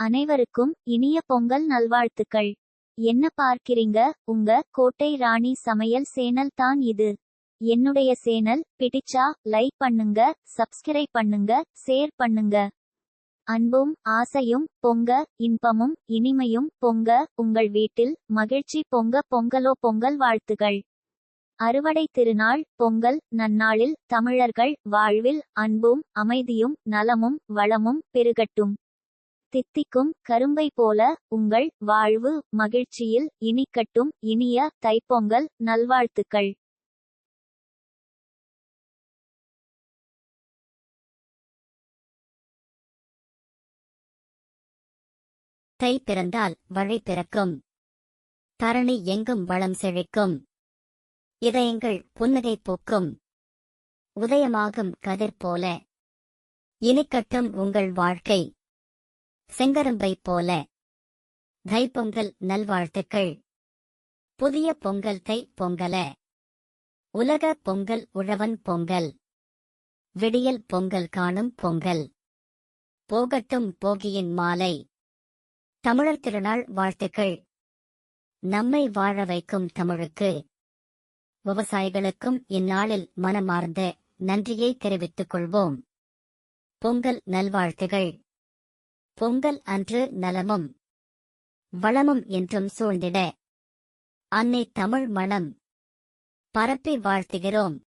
அனைவருக்கும் இனிய பொங்கல் நல்வாழ்த்துக்கள். என்ன பார்க்கிறீங்க? உங்க கோட்டை ராணி சமையல் சேனல் தான் இது. என்னுடைய சேனல் பிடிச்சா லைக் பண்ணுங்க சப்ஸ்கிரைப் பண்ணுங்க ஷேர் பண்ணுங்க. அன்பும் ஆசையும் பொங்க இன்பமும் இனிமையும் பொங்க உங்கள் வீட்டில் மகிழ்ச்சி பொங்க பொங்கலோ பொங்கல் வாழ்த்துகள். அறுவடை திருநாள் பொங்கல் நன்னாளில் தமிழர்கள் வாழ்வில் அன்பும் அமைதியும் நலமும் வளமும் பெருகட்டும். தித்திக்கும் கரும்பை போல உங்கள் வாழ்வு மகிழ்ச்சியில் இனிக்கட்டும். இனிய தைப்பொங்கல் நல்வாழ்த்துக்கள். தை பிறந்தால் வழி பிறக்கும். தரணி எங்கும் வளம் செழிக்கும். இதயங்கள் புன்னகை பூக்கும். உதயமாகும் கதிர் போல இனிக்கட்டும் உங்கள் வாழ்க்கை. செங்கரும்பை போல. தைப்பொங்கல் நல்வாழ்த்துக்கள். புதிய பொங்கல் தை பொங்கல. உலக பொங்கல் உழவன் பொங்கல். விடியல் பொங்கல் காணும் பொங்கல். போகட்டும் போகியின் மாலை. தமிழர் திருநாள் வாழ்த்துக்கள். நம்மை வாழ வைக்கும் தமிழுக்கு. விவசாயிகளுக்கும் இந்நாளில் மனமார்ந்த நன்றியை தெரிவித்துக் கொள்வோம். பொங்கல் நல்வாழ்த்துகள் பொங்கல் அன்று நலமும் வளமும் என்றும் சூழ்ந்திட. அன்னை தமிழ் மணம் பரப்பி வாழ்த்துகிறோம்.